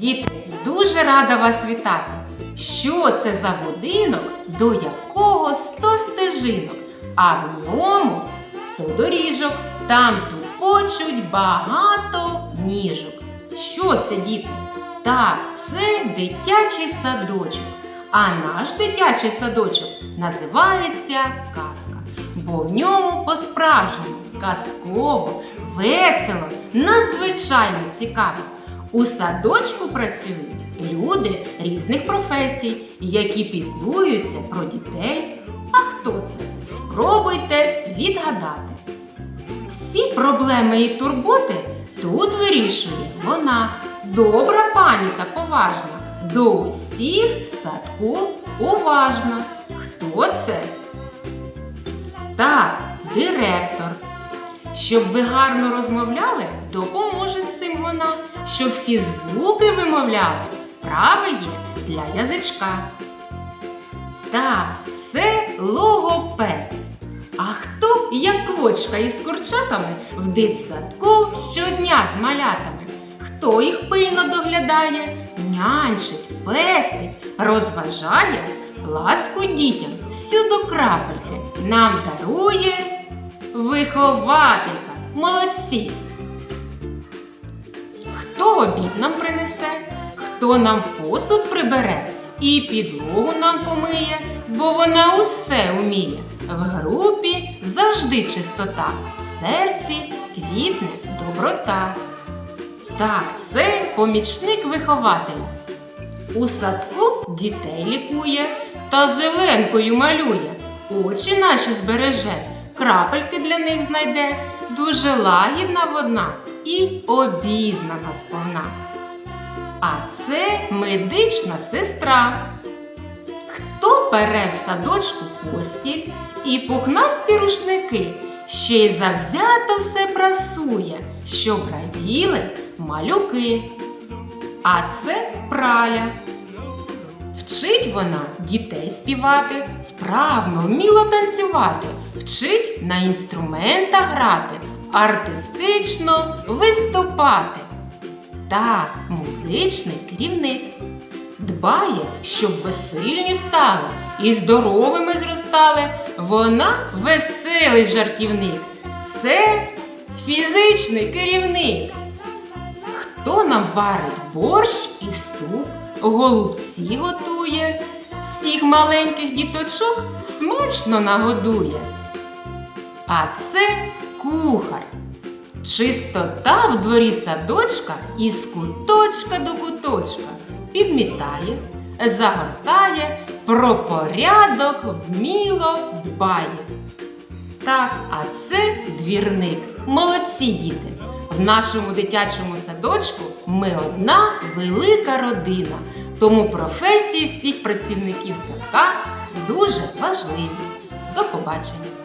Діти, дуже рада вас вітати. Що це за будинок, до якого сто стежинок, а в ньому сто доріжок, там тупочуть багато ніжок. Що це, діти? Так, це дитячий садочок. А наш дитячий садочок називається казка, бо в ньому по-справжньому казково, весело, надзвичайно цікаво. У садочку працюють люди різних професій, які піклуються про дітей. А хто це? Спробуйте відгадати. Всі проблеми і турботи тут вирішує вона, добра пані та поважна, до усіх в садку уважна. Хто це? Так, директор. Щоб ви гарно розмовляли, допоможе з цим вона, щоб всі звуки вимовляли, вправи є для язичка. Так, це логопед. А хто, як квочка із курчатами, в дитсадку щодня з малятами? Хто їх пильно доглядає, нянчить, пестить, розважає, ласку дітям всю до крапельки нам дарує вихователька. Молодці! Хто обід нам принесе, хто нам посуд прибере і підлогу нам помиє, бо вона усе вміє. В групі завжди чистота, в серці квітне доброта. Так, це помічник вихователя. У садку дітей лікує та зеленкою малює, очі наші збереже, крапельки для них знайде, дуже лагідна вона і обізнана сповна. А це медична сестра. Хто пере в садочку постіль і пухнасті рушники, ще й завзято все прасує, щоб раділи малюки. А це праля. Вчить вона дітей співати, вправно, вміло танцювати, вчить на інструментах грати, артистично виступати. Так, музичний керівник дбає, щоб ви сильні стали і здоровими зростали. Вона веселий жартівник. Це фізичний керівник. Хто нам варить борщ і суп, голубці готує, всіх маленьких діточок смачно нагодує. А це кухар. Чистота в дворі садочка із куточка до куточка підмітає, загортає, про порядок вміло дбає. Так, а це двірник. Молодці діти. В нашому дитячому садочку ми одна велика родина, тому професії всіх працівників садка дуже важливі. До побачення!